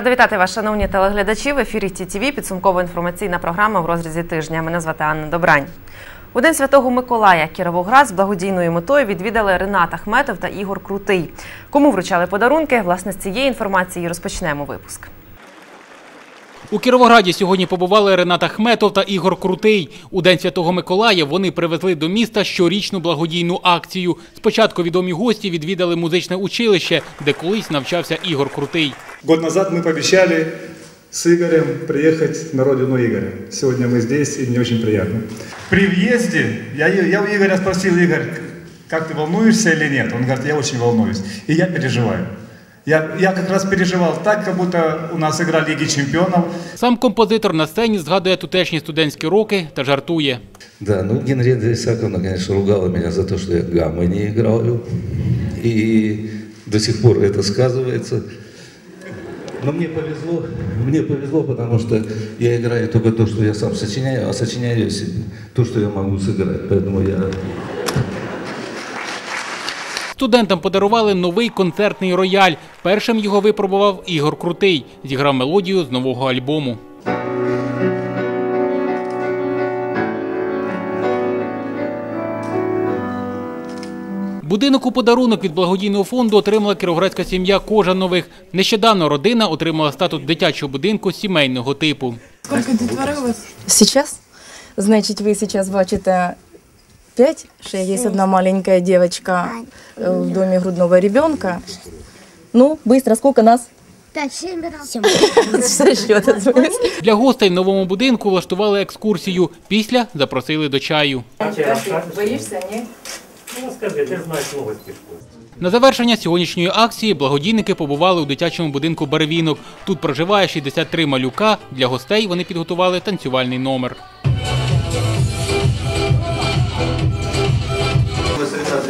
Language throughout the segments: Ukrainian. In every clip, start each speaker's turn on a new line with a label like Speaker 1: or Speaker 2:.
Speaker 1: Рада вітати вас, шановні телеглядачі. В ефірі ТІТІВІ підсумкова інформаційна програма в розрізі тижня. Мене звати Анна Добрань. У День Святого Миколая Кіровоград з благодійною метою відвідали Ренат Ахметов та Ігор Крутий. Кому вручали подарунки? Власне, з цієї інформації розпочнемо випуск.
Speaker 2: У Кіровограді сьогодні побували Ренат Ахметов та Ігор Крутий. У День Святого Миколая вони привезли до міста щорічну благодійну акцію. Спочатку відомі гості відвідали музичне училище, де колись навчався Ігор Крутий.
Speaker 3: Год назад мы пообещали с Игорем приехать на родину Игоря. Сегодня мы здесь, и мне очень приятно. При въезде я, я у Игоря спросил, Игорь, как ты волнуешься или нет? Он говорит, я очень волнуюсь. И я переживаю. Я, я как раз переживал так, как будто у нас игра Лиги Чемпионов.
Speaker 2: Сам композитор на сцені згадує тутешні студентські роки та жартує.
Speaker 4: Да, ну Генриетта Исааковна, конечно, ругала меня за то, что я гаммы не играю. И до сих пор это сказывается. Но мне повезло, мне повезло, потому что я играю только то, что я сам сочиняю, а сочиняю я себе то, что я могу сыграть. Поэтому я
Speaker 2: Студентам подарували новий концертний рояль. Першим його випробував Ігор Крутий. Зіграв мелодію з нового альбому. Будинок у подарунок від благодійного фонду отримала кіровоградська сім'я Кожанових. Нещодавно родина отримала статус дитячого будинку сімейного типу.
Speaker 5: Сколько дітвори у вас?
Speaker 6: Сейчас? Значит, вы сейчас бачите пять, что есть одна маленькая девочка э, в доме грудного ребенка. Ну, быстро, сколько нас?
Speaker 2: Для гостей в новому будинку влаштували екскурсію. Після запросили до чаю.
Speaker 6: Боишься, не?
Speaker 7: Ну, ти знаєш много.
Speaker 2: На завершення сьогоднішньої акції благодійники побували у дитячому будинку Барвінок. Тут проживає 63 малюка. Для гостей вони підготували танцювальний номер.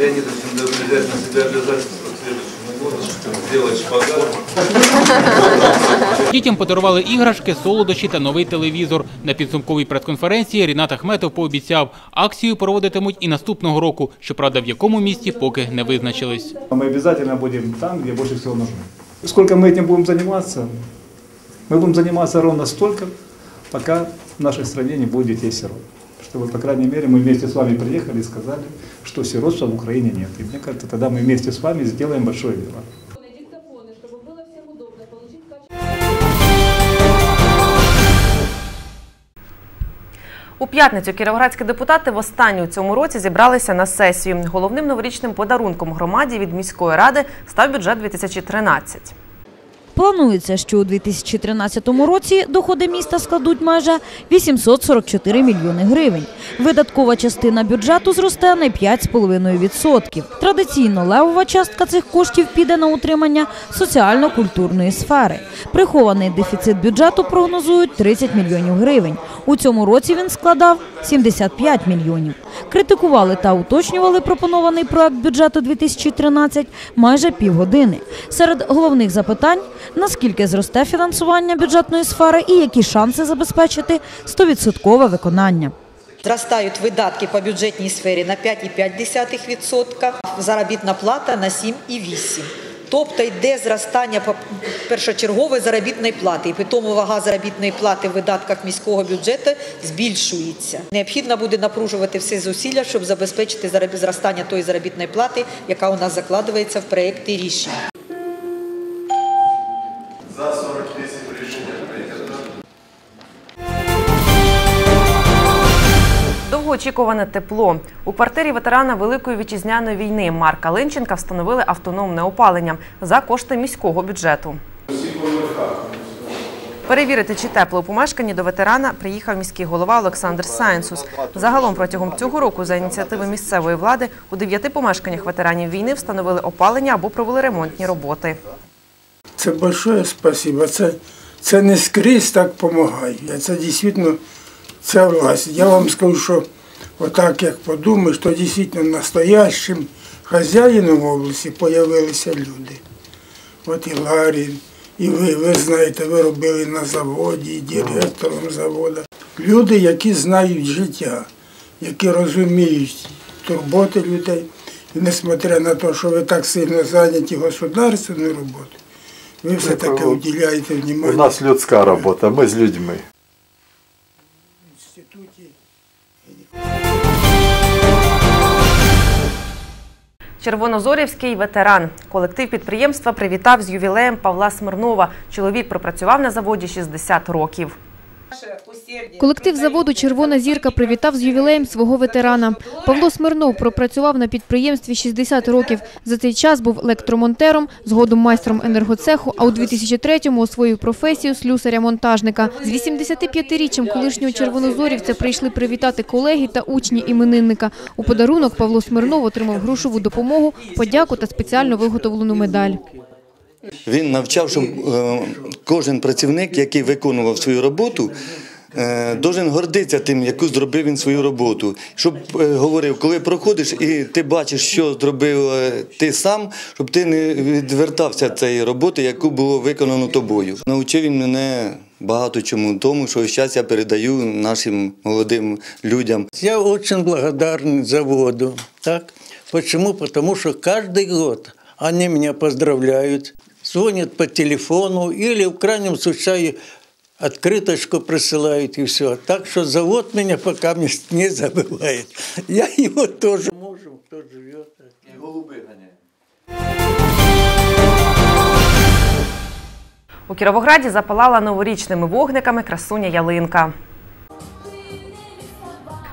Speaker 8: Мы с Ренатом Леонидовичем должны взять на себя обязательство к следующему году, чтобы сделать шпагат.
Speaker 2: Дітям подарували іграшки, солодощі та новий телевізор. На підсумковій прес-конференції Рінат Ахметов пообіцяв, акцію проводитимуть і наступного року. Щоправда, в якому місті поки не визначились.
Speaker 3: Мы обязательно будем там, где больше всего нужно. Сколько мы этим будем заниматься? Мы будем заниматься ровно столько, пока в нашей стране не будет детей-сирот. Чтобы, по крайней мере, мы вместе с вами приехали и сказали, что сиротства в Украине нет. И мне кажется, тогда мы вместе с вами сделаем большое дело.
Speaker 1: У п'ятницю кіровоградські депутати востаннє у цьому році зібралися на сесію. Головним новорічним подарунком громаді від міської ради став бюджет 2013.
Speaker 9: Планується, що у 2013 році доходи міста складуть майже 844 мільйони гривень. Видаткова частина бюджету зросте на 5,5%. Традиційно левова частка цих коштів піде на утримання соціально-культурної сфери. Прихований дефіцит бюджету прогнозують 30 мільйонів гривень. У цьому році він складав 75 мільйонів. Критикували та уточнювали пропонований проект бюджету 2013 майже півгодини. Серед головних запитань – наскільки зросте фінансування бюджетної сфери і які шанси забезпечити 100% виконання.
Speaker 10: Зростають видатки по бюджетній сфері на 5,5%, заробітна плата на 7,8%. Тобто йде зростання першочергової заробітної плати, і при тому вага заробітної плати в видатках міського бюджету збільшується. Необхідно буде напружувати всі зусилля, щоб забезпечити зростання тої заробітної плати, яка у нас закладається в проєкті рішень.
Speaker 1: Довгоочікуване тепло. У квартирі ветерана Великої вітчизняної війни Марка Линченка встановили автономне опалення за кошти міського бюджету. Перевірити, чи тепло у помешканні до ветерана приїхав міський голова Олександр Сайнсус. Загалом протягом цього року за ініціативи місцевої влади у дев'яти помешканнях ветеранів війни встановили опалення або провели ремонтні роботи.
Speaker 11: Це большое спасибо. Це, це не скрізь так допомагає. Це дійсно ця власть. Я вам скажу, що отак як подумаєш, то дійсно настоящим хазяїном області з'явилися люди. От і Ларін, і ви, ви знаєте, ви робили на заводі, і директором заводу. Люди, які знають життя, які розуміють турботи людей. І несмотря на те, що ви так сильно зайняті государственною роботою, ви все-таки
Speaker 5: Ну,
Speaker 11: уділяєте
Speaker 5: У нас людська робота, ми з людьми.
Speaker 1: Червонозорівський ветеран. Колектив підприємства привітав з ювілеєм Павла Смирнова. Чоловік пропрацював на заводі 60 років.
Speaker 12: Колектив заводу Червона зірка привітав з ювілеєм свого ветерана. Павло Смирнов пропрацював на підприємстві 60 років. За цей час був електромонтером, згодом майстром енергоцеху, а у 2003-му освоїв професію слюсаря-монтажника. З 85-річчям колишнього червонозорівця прийшли привітати колеги та учні іменинника. У подарунок Павло Смирнов отримав грошову допомогу, подяку та спеціально виготовлену медаль.
Speaker 13: Він навчав, щоб е, кожен працівник, який виконував свою роботу, должен гордитися тим, яку зробив він свою роботу. Щоб е, говорив, коли проходиш і ти бачиш, що зробив е, ти сам, щоб ти не відвертався від цієї роботи, яку було виконано тобою. Навчив він мене багато чому тому, що зараз я передаю нашим молодим людям.
Speaker 14: Я очень благодарен заводу. Так? Почему? Потому что каждый год они меня поздравляют, звонят по телефону или в крайнем случае открыточку присылают и все. Так что завод меня пока не не забывает. Я его тоже мужем, кто живет.
Speaker 8: І голуби ганяє.
Speaker 1: У Кіровограді запалала новорічними вогниками красуня ялинка.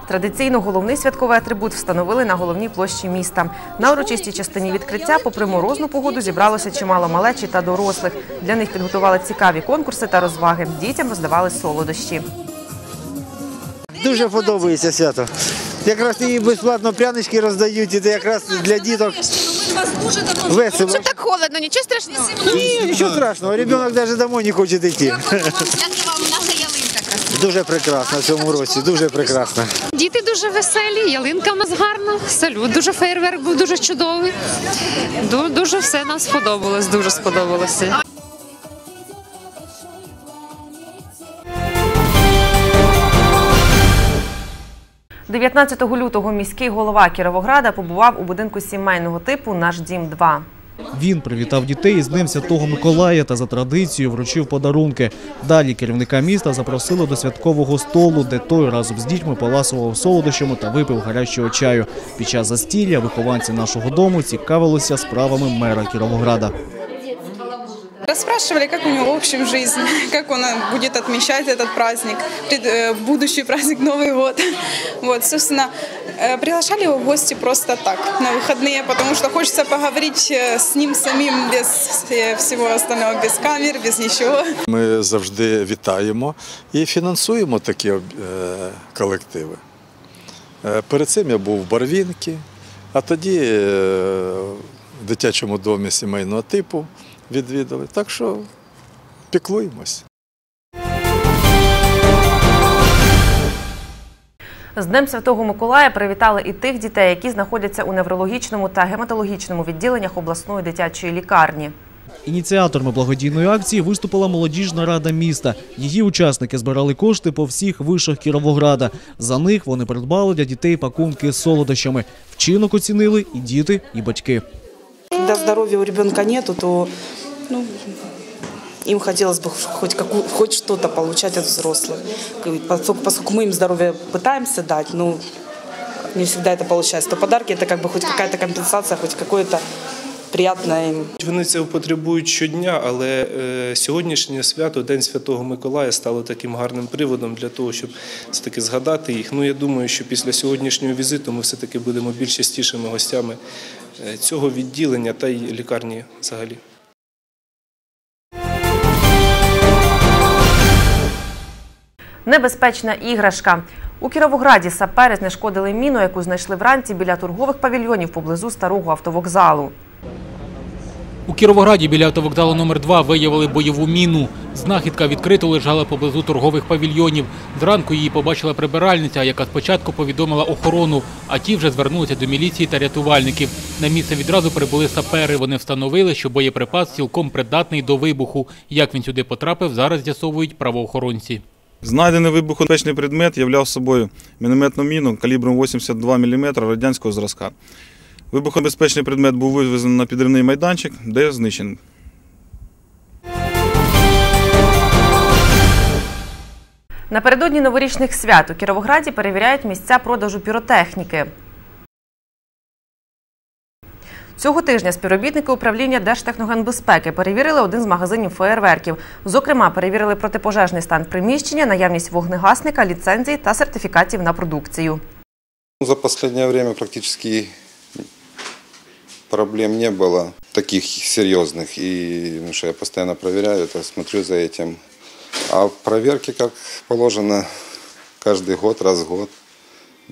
Speaker 1: Традиційно головний святковий атрибут встановили на головній площі міста. На урочистій частині відкриття, попри морозну погоду, зібралося чимало малечі та дорослих. Для них підготували цікаві конкурси та розваги. Дітям роздавали солодощі.
Speaker 15: Дуже подобається свято. Якраз і безплатно прянички роздають, і це якраз для діток весело.
Speaker 16: Що так холодно, нічого страшного.
Speaker 15: Ні, нічого страшного, ребенок навіть домой не хоче йти.
Speaker 16: Як вам наша ялинка красива?
Speaker 15: Дуже прекрасно в цьому році, дуже прекрасно.
Speaker 16: Діти дуже веселі, ялинка в нас гарна, салют, дуже фейерверк був дуже чудовий. Дуже все нам сподобалось, дуже сподобалося.
Speaker 1: 19 лютого міський голова Кіровограда побував у будинку сімейного типу Наш дім 2
Speaker 17: Він привітав дітей із Днем Святого Миколая та за традицією вручив подарунки. Далі керівника міста запросили до святкового столу, де той разом з дітьми поласував солодощами та випив гарячого чаю. Під час застілля вихованці нашого дому цікавилися справами мера Кіровограда.
Speaker 18: Расспрашивали, как у него в общем жизнь, как он э, будет отмечать этот праздник, пред- э, будущий праздник Новый год. Вот, собственно, э, приглашали его в гости просто так, на выходные, потому что хочется поговорить э, с ним самим без э, всего остального, без камер, без ничего.
Speaker 5: Ми завжди вітаємо і фінансуємо такі е, колективи. Е, Перед цим я був в Барвінки, а тоді е, в дитячому домі сімейного типу відвідали. Так що піклуємось.
Speaker 1: З Днем Святого Миколая привітали і тих дітей, які знаходяться у неврологічному та гематологічному відділеннях обласної дитячої лікарні.
Speaker 17: Ініціаторами благодійної акції виступила молодіжна рада міста. Її учасники збирали кошти по всіх вишах Кіровограда. За них вони придбали для дітей пакунки з солодощами. Вчинок оцінили і діти, і батьки.
Speaker 19: Когда здоровья у ребенка нету, то ну, им хотелось бы хоть, какую, хоть что-то получать от взрослых. Поскольку, поскольку мы им здоровье пытаемся дать, но не всегда это получается, то подарки это как бы хоть какая-то компенсация, хоть какое-то приятное им.
Speaker 20: Вони цього потребують щодня, але е, сьогоднішнє свято, День Святого Миколая, стало таким гарним приводом для того, щоб все-таки згадати їх. Ну, я думаю, що після сьогоднішнього візиту ми все-таки будемо більш частішими гостями е, цього відділення та й лікарні взагалі.
Speaker 1: Небезпечна іграшка. У Кіровограді сапери знешкодили міну, яку знайшли вранці біля торгових павільйонів поблизу старого автовокзалу.
Speaker 2: У Кіровограді біля автовокзалу номер 2 виявили бойову міну. Знахідка відкрито лежала поблизу торгових павільйонів. Зранку її побачила прибиральниця, яка спочатку повідомила охорону, а ті вже звернулися до міліції та рятувальників. На місце відразу прибули сапери. Вони встановили, що боєприпас цілком придатний до вибуху. Як він сюди потрапив, зараз з'ясовують правоохоронці.
Speaker 21: Знайдений вибухонебезпечний предмет являв собою мінометну міну калібром 82 мм радянського зразка. Вибухонебезпечний предмет був вивезений на підривний майданчик, де знищений.
Speaker 1: Напередодні новорічних свят у Кіровограді перевіряють місця продажу піротехніки. Цього тижня співробітники управління Держтехногенбезпеки перевірили один з магазинів феєрверків. Зокрема, перевірили протипожежний стан приміщення, наявність вогнегасника, ліцензій та сертифікатів на продукцію.
Speaker 22: За останнє час практично проблем не было таких серьезных. И потому что я постоянно проверяю это, смотрю за этим. А проверки, как положено, каждый год, раз в год,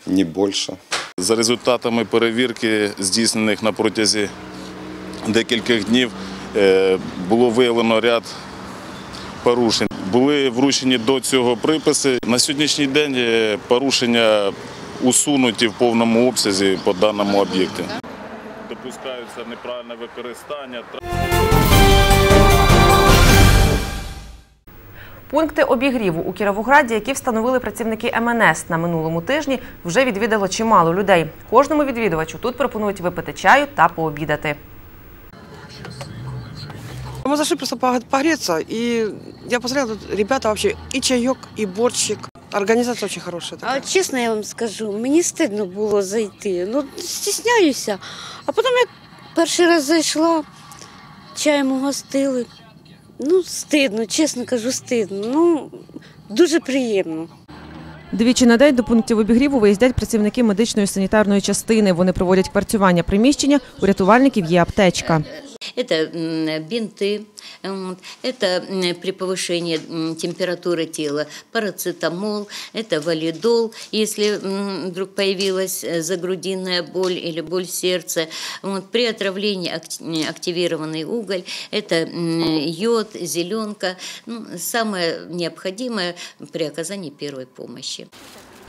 Speaker 22: не больше.
Speaker 23: За результатами перевірки, здійснених на протязі декількох днів, е, було виявлено ряд порушень. Були вручені до цього приписи. На сьогоднішній день е, порушення усунуті в повному обсязі по даному об'єкту. Допускаються неправильне використання.
Speaker 1: Пункти обігріву у Кіровограді, які встановили працівники МНС на минулому тижні, вже відвідало чимало людей. Кожному відвідувачу тут пропонують випити чаю та пообідати.
Speaker 24: Мы зашли просто пог- погреться, и я посмотрела, тут ребята вообще и чаек, и борщик. Организация очень хорошая.
Speaker 25: А чесно я вам скажу, мені стидно було зайти. Ну, стісняюся. А потім як перший раз зайшла, чаєм угостили. Ну, стидно, чесно кажу, стидно. Ну, дуже приємно.
Speaker 1: Двічі на день до пунктів обігріву виїздять працівники медичної санітарної частини. Вони проводять кварцювання приміщення. У рятувальників є аптечка.
Speaker 26: Это м, бинты, вот, это м, при повышении м, температуры тела парацетамол, это валидол, если м, вдруг появилась э, загрудинная боль или боль сердца. Вот, при отравлении ак- м, активированный уголь, это м, йод, зеленка, ну, самое необходимое при оказании первой помощи.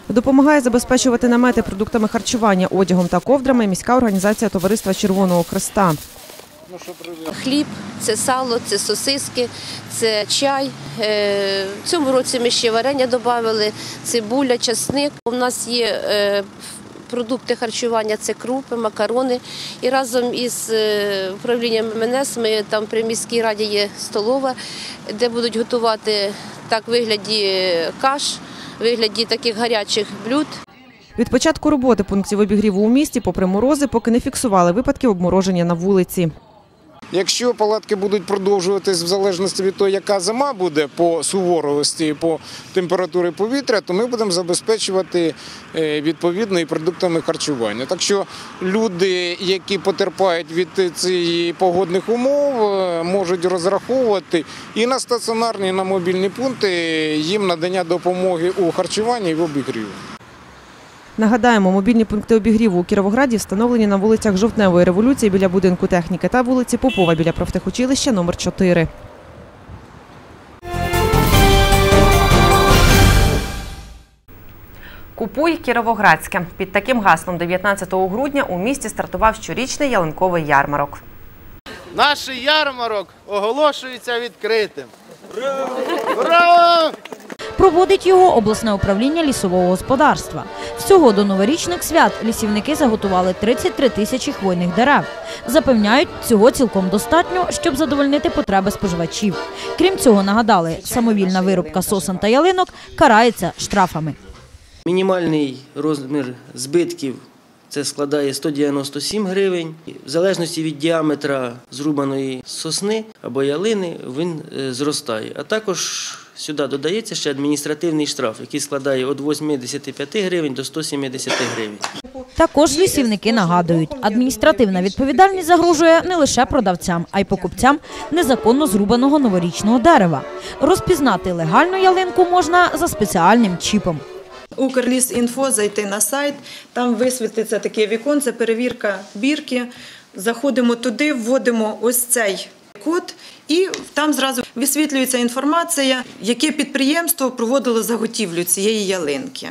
Speaker 1: Допомагає забезпечувати намети продуктами харчування, одягом та ковдрами міська організація Товариства Червоного Хреста.
Speaker 27: Хліб, це сало, це сосиски, це чай. Е, В цьому році ми ще варення додали, цибуля, часник. У нас є е, продукти харчування, це крупи, макарони. І разом із е, управлінням МНС ми там при міській раді є столова, де будуть готувати так в вигляді каш, в вигляді таких гарячих блюд.
Speaker 1: Від початку роботи пунктів обігріву у місті, попри морози, поки не фіксували випадків обмороження на вулиці.
Speaker 28: Якщо палатки будуть продовжуватись в залежності від того, яка зима буде по суворості, по температурі повітря, то ми будемо забезпечувати е, відповідно і продуктами харчування. Так що люди, які потерпають від цієї погодних умов, е, можуть розраховувати і на стаціонарні, і на мобільні пункти їм надання допомоги у харчуванні і в обігріві.
Speaker 1: Нагадаємо, мобільні пункти обігріву у Кіровограді встановлені на вулицях Жовтневої революції біля будинку техніки та вулиці Попова біля профтехучилища номер 4. Купуй Кіровоградське. Під таким гаслом 19 грудня у місті стартував щорічний ялинковий ярмарок.
Speaker 15: Наш ярмарок оголошується відкритим. Браво!
Speaker 9: Проводить його обласне управління лісового господарства. Всього до новорічних свят лісівники заготували 33 тисячі хвойних дерев. Запевняють, цього цілком достатньо, щоб задовольнити потреби споживачів. Крім цього, нагадали, самовільна вирубка сосен та ялинок карається штрафами.
Speaker 29: Мінімальний розмір збитків це складає 197 гривень. В залежності від діаметра зрубаної сосни або ялини він е, зростає. А також сюди додається ще адміністративний штраф, який складає від 85 гривень до 170 гривень.
Speaker 9: Також лісівники нагадують, адміністративна відповідальність загрожує не лише продавцям, а й покупцям незаконно зрубаного новорічного дерева. Розпізнати легальну ялинку можна за спеціальним чіпом.
Speaker 30: Укрліс.Інфо зайти на сайт, там висвітлиться таке віконце, перевірка бірки. Заходимо туди, вводимо ось цей код, і там зразу висвітлюється інформація, яке підприємство проводило заготівлю цієї ялинки.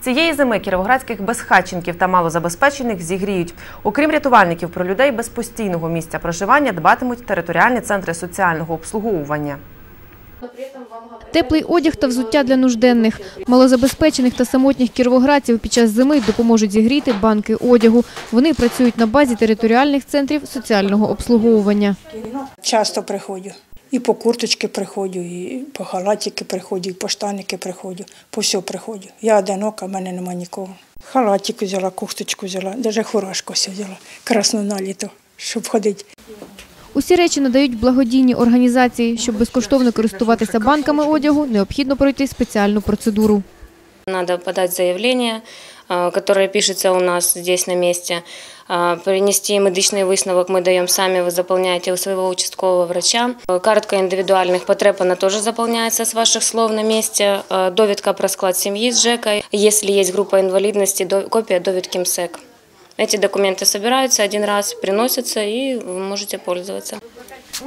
Speaker 1: Цієї зими кіровоградських безхатченків та малозабезпечених зігріють. Окрім рятувальників, про людей без постійного місця проживання дбатимуть територіальні центри соціального обслуговування.
Speaker 31: Теплий одяг та взуття для нужденних. Малозабезпечених та самотніх кіровоградців під час зими допоможуть зігріти банки одягу. Вони працюють на базі територіальних центрів соціального обслуговування.
Speaker 32: Часто приходжу. І по курточки приходжу, і по халатики приходжу, і по штаники приходжу, по все приходжу. Я одинока, в мене нема нікого. Халатик взяла, курточку взяла, навіть ся взяла, красну на літо, щоб ходити.
Speaker 31: Усі речі надають благодійні організації. Щоб безкоштовно користуватися банками одягу, необхідно пройти спеціальну процедуру.
Speaker 27: Надо подать заявление, а, которое пишется у нас здесь на месте, а, принести медичний висновок мы даем сами, вы заполняете у своего участкового врача. Картка индивидуальных потреб, она тоже заполняется с ваших слов на месте. А, Довідка про склад семьи с ЖЭКой. Если есть группа инвалидности, до- копия довідки МСЭК. Эти документы собираются один раз, приносятся и вы можете пользоваться.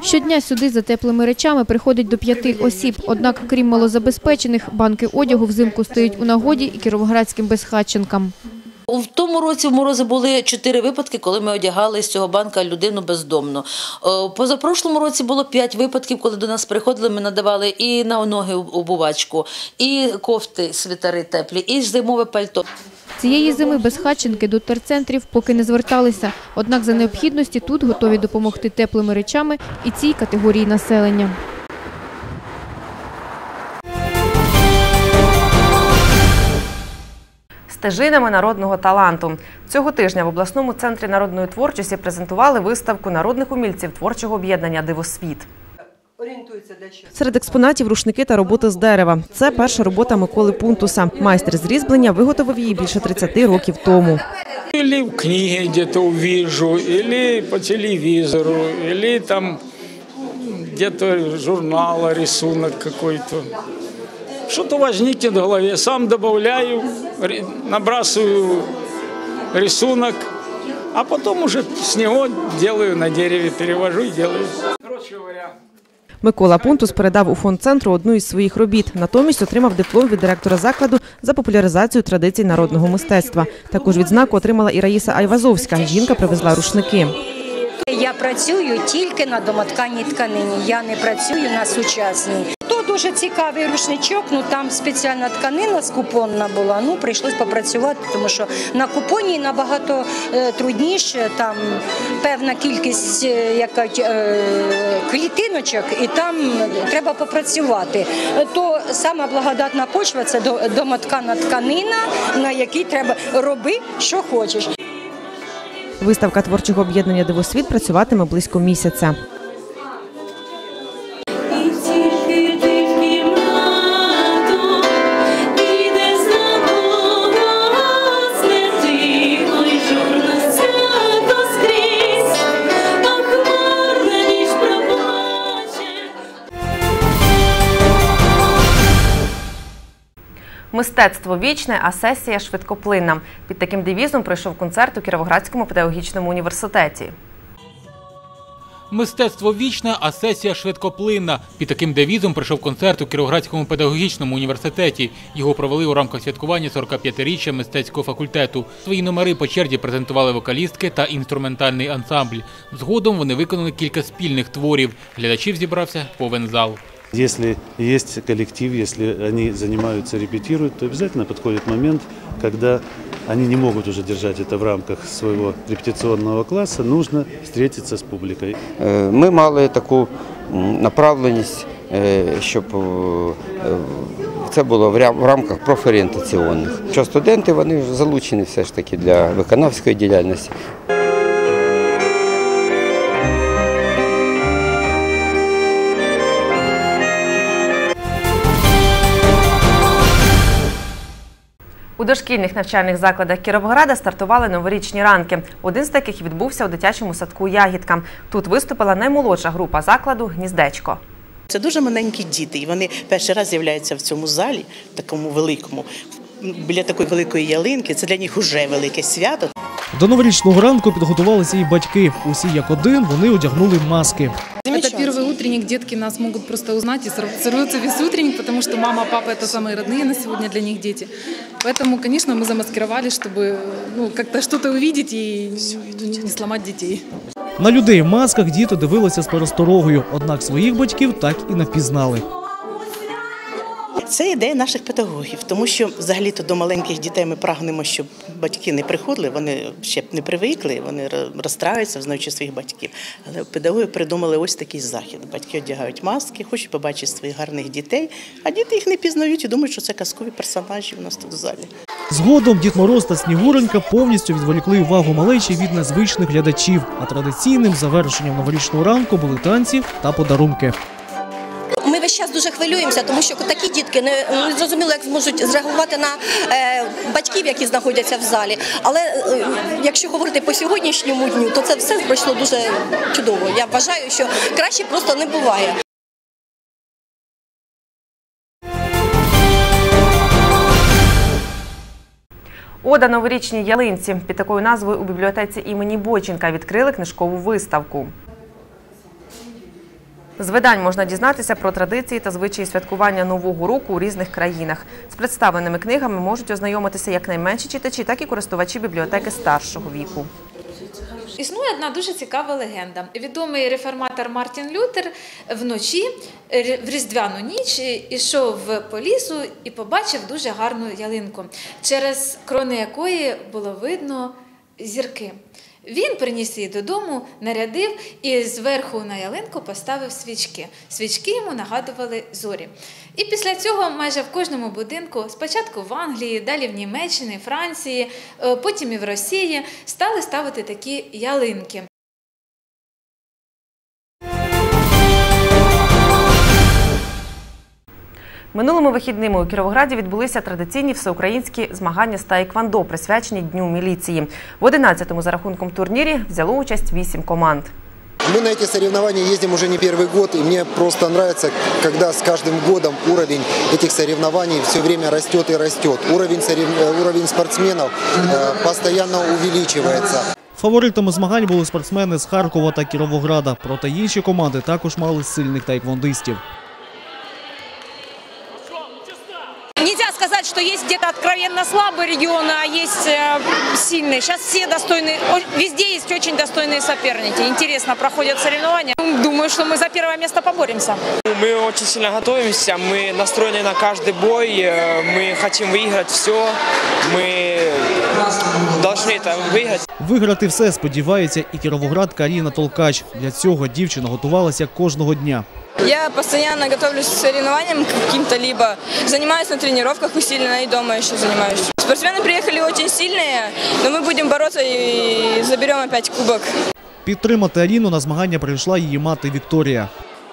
Speaker 31: Щодня сюди за теплими речами приходить до п'яти осіб. Однак, крім малозабезпечених, банки одягу взимку стають у нагоді і кіровоградським безхатченкам.
Speaker 25: У тому році в морози були чотири випадки, коли ми одягали з цього банка людину бездомно. О, Позапрошлому році було п'ять випадків, коли до нас приходили, ми надавали і на ноги обувачку, і кофти, світари теплі, і зимове пальто.
Speaker 31: Цієї зими безхатченки до терцентрів поки не зверталися. Однак за необхідності тут готові допомогти теплими речами і цій категорії населення.
Speaker 1: Стежинами народного таланту цього тижня в обласному центрі народної творчості презентували виставку народних умільців творчого об'єднання Дивосвіт. Серед експонатів рушники та роботи з дерева. Це перша робота Миколи Пунтуса. Майстер з різьблення виготовив її більше 30 років тому.
Speaker 33: Или в книге где-то увижу, или по телевизору, или там где-то журнала рисунок какой-то. Что-то возникнет в голове, сам добавляю, ри- набрасываю рисунок, а потом уже с него делаю на дереве, перевожу и делаю. Короче говоря,
Speaker 1: Микола Пунтус передав у фонд центру одну із своїх робіт. Натомість отримав диплом від директора закладу за популяризацію традицій народного мистецтва. Також відзнаку отримала і Раїса Айвазовська. Жінка привезла рушники.
Speaker 34: Я працюю тільки на домотканій тканині. Я не працюю на сучасній. Дуже цікавий рушничок. Ну там спеціальна тканина скупонна була. Ну прийшлось попрацювати, тому що на купоні набагато е, трудніше. Там певна кількість е, яка, е, клітиночок, і там треба попрацювати. То сама благодатна почва це до- домоткана тканина, на якій треба роби, що хочеш.
Speaker 1: Виставка творчого об'єднання Дивосвіт працюватиме близько місяця. Мистецтво вічне, а сесія швидкоплинна. Під таким девізом пройшов концерт у Кіровоградському педагогічному університеті.
Speaker 2: Мистецтво вічне, а сесія швидкоплинна. Під таким девізом прийшов концерт у Кіровоградському педагогічному університеті. Його провели у рамках святкування 45-річчя мистецького факультету. Свої номери по черзі презентували вокалістки та інструментальний ансамбль. Згодом вони виконали кілька спільних творів. Глядачів зібрався повен зал.
Speaker 35: Если есть коллектив, если они занимаются, репетируют, то обязательно подходит момент, когда они не могут уже держать это в рамках своего репетиционного класса, нужно встретиться с публикой.
Speaker 36: Е, Ми мали таку направленість, щоб е, це було в рамках профорієнтаційних. Що студенти вони залучені все ж таки для виконавської діяльності.
Speaker 1: У дошкільних навчальних закладах Кіровограда стартували новорічні ранки. Один з таких відбувся у дитячому садку Ягідка. Тут виступила наймолодша група закладу Гніздечко.
Speaker 37: Це дуже маленькі діти, і вони перший раз з'являються в цьому залі, такому великому, біля такої великої ялинки. Це для них вже велике свято.
Speaker 17: До новорічного ранку підготувалися і батьки. Усі як один вони одягнули маски.
Speaker 38: Это первый утренник, детки нас могут просто узнать и сор- сорвется весь утренник, потому что мама, папа это самые родные на сегодня для них дети. Поэтому, конечно, мы замаскировались, чтобы ну, как-то что-то увидеть и не сломать детей.
Speaker 17: На людей в масках діти дивилися з пересторогою, однак своїх батьків так і не впізнали.
Speaker 37: це ідея наших педагогів, тому що взагалі-то до маленьких дітей ми прагнемо, щоб батьки не приходили, вони ще б не привикли, вони розстраюються, знаючи своїх батьків. Але педагоги придумали ось такий захід. Батьки одягають маски, хочуть побачити своїх гарних дітей, а діти їх не пізнають і думають, що це казкові персонажі у нас тут в залі.
Speaker 17: Згодом Дід Мороз та Снігуренька повністю відволікли увагу малечі від незвичних глядачів, а традиційним завершенням новорічного ранку були танці та подарунки.
Speaker 39: Ми весь час дуже хвилюємося, тому що такі дітки не, не зрозуміло, як зможуть зреагувати на е, батьків, які знаходяться в залі. Але е, якщо говорити по сьогоднішньому дню, то це все пройшло дуже чудово. Я вважаю, що краще просто не буває.
Speaker 1: Ода новорічній ялинці під такою назвою у бібліотеці імені Бойченка відкрили книжкову виставку. З видань можна дізнатися про традиції та звичаї святкування Нового року у різних країнах. З представленими книгами можуть ознайомитися як найменші читачі, так і користувачі бібліотеки старшого віку.
Speaker 40: Існує одна дуже цікава легенда. Відомий реформатор Мартін Лютер вночі е, в різдвяну ніч ішов по лісу і побачив дуже гарну ялинку, через крони якої було видно зірки. Він приніс її додому, нарядив і зверху на ялинку поставив свічки. Свічки йому нагадували зорі. І після цього майже в кожному будинку, спочатку в Англії, далі в Німеччині, Франції, е, потім і в Росії, стали ставити такі ялинки.
Speaker 1: Минулими вихідними у Кіровограді відбулися традиційні всеукраїнські змагання з таеквондо, присвячені Дню міліції. В 11-му за рахунком турнірі взяло участь 8 команд.
Speaker 22: Мы на эти соревнования ездим уже не первый год, и мне просто нравится, когда с каждым годом уровень этих соревнований все время растет и растет. Уровень, сорев... уровень спортсменов э, постоянно увеличивается.
Speaker 17: Фаворитами змагань були спортсмени з Харкова та Кіровограда, проте інші команди також мали сильних таеквондистів.
Speaker 41: сказать, что есть где-то откровенно слабые регионы, а есть э, сильные. Сейчас все достойные, о- везде есть очень достойные соперники. Интересно проходят соревнования. Думаю, что мы за первое место поборемся.
Speaker 24: Мы очень сильно готовимся, мы настроены на каждый бой, э, мы хотим выиграть все, мы должны это выиграть.
Speaker 17: Виграти все сподівається і кіровоград Каріна Толкач. Для цього дівчина готувалася кожного дня.
Speaker 42: Я постоянно готовлюсь к соревнованиям каким-то, либо занимаюсь на тренировках усиленно и дома еще занимаюсь. Спортсмены приехали очень сильные, но мы будем бороться и заберем опять кубок.
Speaker 17: Підтримати Аліну на змагання прийшла її мати Вікторія.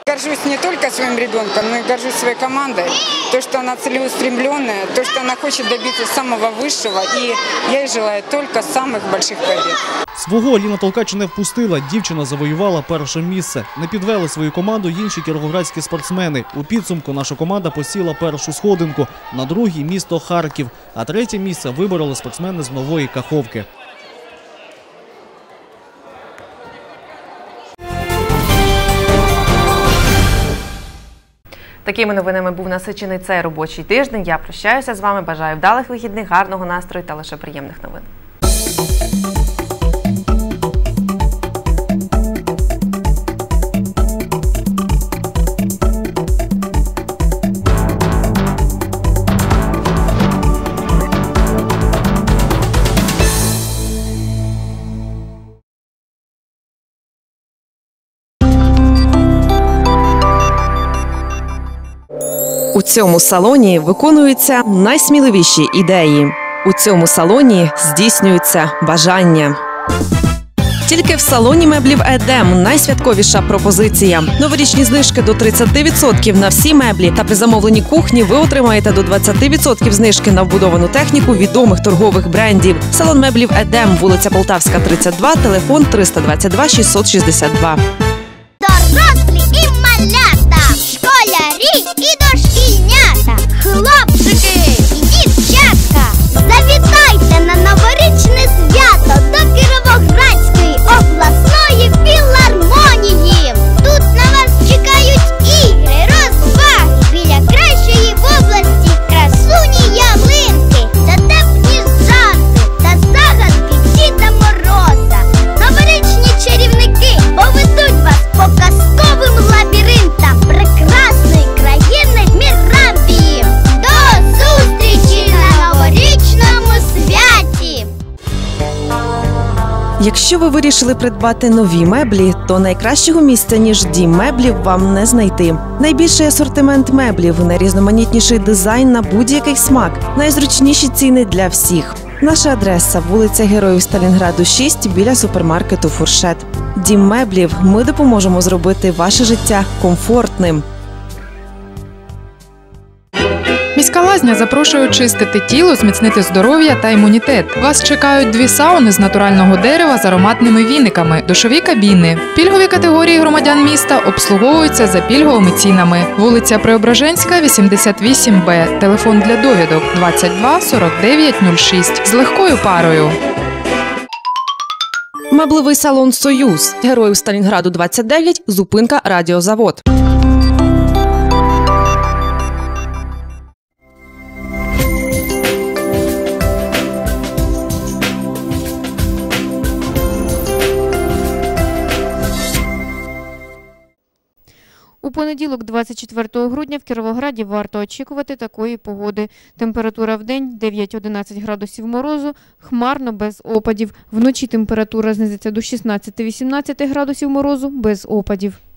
Speaker 43: Горжусь не только своим ребенком, но и горжусь своей командой. То, что она целеустремленная, то, что она хочет добиться самого высшего. И я ей желаю только самых больших побед.
Speaker 17: Свого Аліна Толкач не впустила. Дівчина завоювала перше місце. Не підвели свою команду інші кіровоградські спортсмени. У підсумку наша команда посіла першу сходинку. На другій місто Харків. А третє місце вибороли спортсмени з нової Каховки.
Speaker 1: Такими новинами був насичений цей робочий тиждень. Я прощаюся з вами. Бажаю вдалих вихідних, гарного настрою та лише приємних новин.
Speaker 44: У цьому салоні виконуються найсміливіші ідеї. У цьому салоні здійснюються бажання. Тільки в салоні меблів Едем найсвятковіша пропозиція. Новорічні знижки до 30% на всі меблі. Та при замовленні кухні ви отримаєте до 20% знижки на вбудовану техніку відомих торгових брендів. Салон меблів Едем, вулиця Полтавська, 32, телефон 322 662.
Speaker 45: Дорослі і малята, школярі і
Speaker 1: Якщо ви вирішили придбати нові меблі, то найкращого місця ніж дім меблів вам не знайти. Найбільший асортимент меблів, найрізноманітніший дизайн на будь-який смак, найзручніші ціни для всіх. Наша адреса вулиця Героїв Сталінграду 6 біля супермаркету Фуршет. Дім меблів. Ми допоможемо зробити ваше життя комфортним.
Speaker 46: Міська лазня запрошує очистити тіло, зміцнити здоров'я та імунітет. Вас чекають дві сауни з натурального дерева з ароматними віниками, душові кабіни. Пільгові категорії громадян міста обслуговуються за пільговими цінами. Вулиця Преображенська, 88Б. Телефон для довідок 22 49 06 з легкою парою.
Speaker 1: Меблевий салон Союз. Героїв Сталінграду 29. Зупинка Радіозавод.
Speaker 31: У понеділок, 24 грудня, в Кіровограді варто очікувати такої погоди. Температура в день 9-11 градусів морозу, хмарно без опадів. Вночі температура знизиться до 16-18 градусів морозу без опадів.